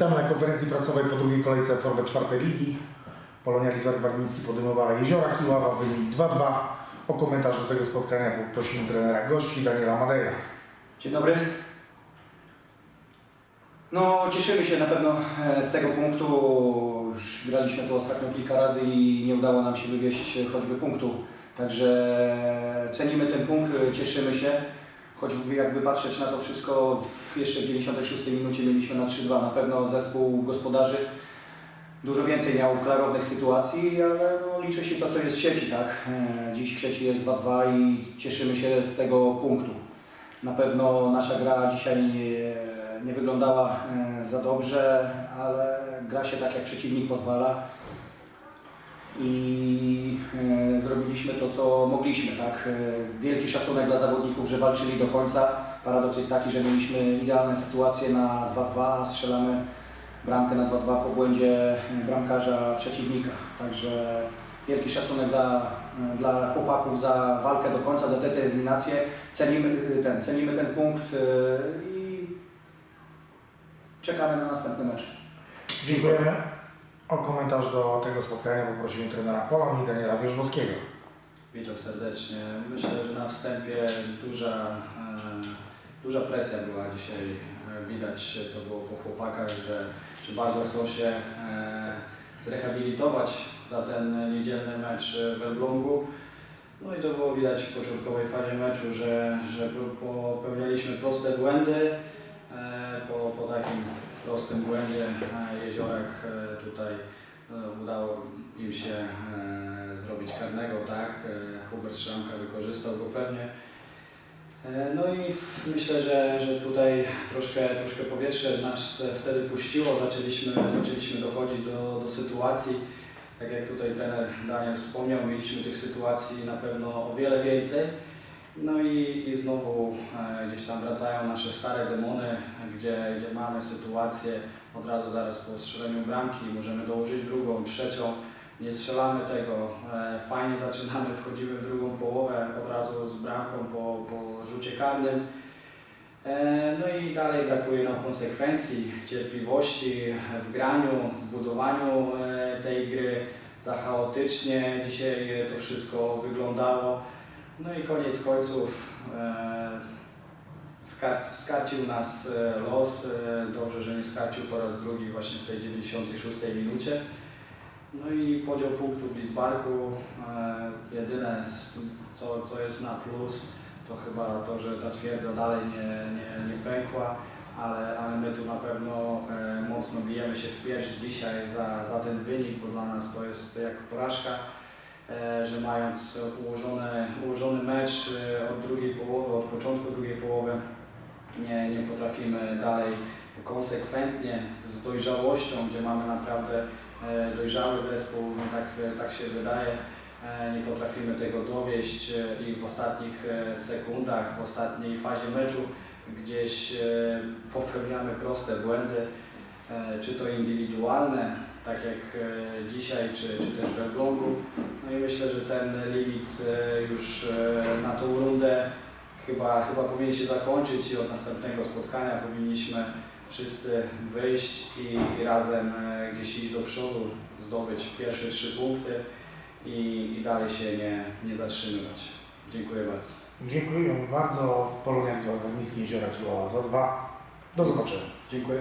Witamy na konferencji prasowej po drugiej kolejce formy czwartej ligi. Polonia Lizark Warmiński podejmowała Jeziora Kiława, wynik 2-2. O komentarz do tego spotkania poprosimy trenera gości Daniela Madeja. Dzień dobry. No, cieszymy się na pewno e, z tego punktu. Już graliśmy tu ostatnio kilka razy i nie udało nam się wywieźć choćby punktu. Także cenimy ten punkt, cieszymy się. Choćby jakby patrzeć na to wszystko, w jeszcze w 96 minucie mieliśmy na 3-2. Na pewno zespół gospodarzy dużo więcej miał klarownych sytuacji, ale no, liczy się to, co jest w sieci, tak? E, Dziś w sieci jest 2-2 i cieszymy się z tego punktu. Na pewno nasza gra dzisiaj nie, wyglądała e, za dobrze, ale gra się tak, jak przeciwnik pozwala. I e, zrobiliśmy to, co mogliśmy. Tak? E, wielki szacunek dla zawodników, że walczyli do końca. Paradoks jest taki, że mieliśmy idealne sytuacje na 2-2, a strzelamy bramkę na 2-2 po błędzie bramkarza przeciwnika. Także wielki szacunek dla, dla chłopaków za walkę do końca, za tę determinację. Cenimy ten, cenimy ten punkt i czekamy na następny mecz. Dziękujemy. O komentarz do tego spotkania poprosimy trenera Polonii Daniela Wierzbowskiego. Witam serdecznie. Myślę, że na wstępie duża, e, duża presja była dzisiaj. E, Widać to było po chłopakach, że, że bardzo chcą się e, zrehabilitować za ten niedzielny mecz w Elblągu. No i to było widać w początkowej fazie meczu, że, że po- popełnialiśmy proste błędy. Po, po takim prostym błędzie Jeziorak e, tutaj udało im się e, zrobić karnego, tak. E, Hubert Szramka wykorzystał go pewnie. E, no i myślę, że, że tutaj troszkę, troszkę powietrze nas wtedy puściło, zaczęliśmy, zaczęliśmy dochodzić do, do sytuacji. Tak jak tutaj trener Daniel wspomniał, mieliśmy tych sytuacji na pewno o wiele więcej. No i, i znowu e, gdzieś tam wracają nasze stare demony, gdzie, gdzie mamy sytuację od razu zaraz po strzeleniu bramki, możemy dołożyć drugą, trzecią, nie strzelamy tego, e, fajnie zaczynamy, wchodzimy w drugą połowę od razu z bramką po, po rzucie karnym. E, No i dalej brakuje nam konsekwencji, cierpliwości w graniu, w budowaniu e, tej gry. Za chaotycznie dzisiaj to wszystko wyglądało. No i koniec końców e, skar- skarcił nas e, los. E, Dobrze, że nie skarcił po raz drugi właśnie w tej 96 minucie. No i podział punktów w Bismarku. E, jedyne, co, co jest na plus, to chyba to, że ta twierdza dalej nie, nie, nie pękła, ale, ale my tu na pewno mocno bijemy się w pierś dzisiaj za, za ten wynik, bo dla nas to jest jak porażka, że mając ułożone, ułożony mecz e, od drugiej połowy, od początku drugiej połowy, nie, nie potrafimy dalej konsekwentnie, z dojrzałością, gdzie mamy naprawdę e, dojrzały zespół, no tak, tak się wydaje, e, nie potrafimy tego dowieść e, i w ostatnich e, sekundach, w ostatniej fazie meczu gdzieś e, popełniamy proste błędy, e, czy to indywidualne, tak jak e, dzisiaj, czy, czy też w Elblągu. No i myślę, że ten limit e, już e, na tą rundę chyba, chyba powinien się zakończyć i od następnego spotkania powinniśmy wszyscy wyjść i, i razem e, gdzieś iść do przodu, zdobyć pierwsze trzy punkty i, i dalej się nie, nie zatrzymywać. Dziękuję bardzo. Dziękujemy bardzo. Polonia Warmiński Jeziora Kiława za 2. Do zobaczenia. Dziękuję.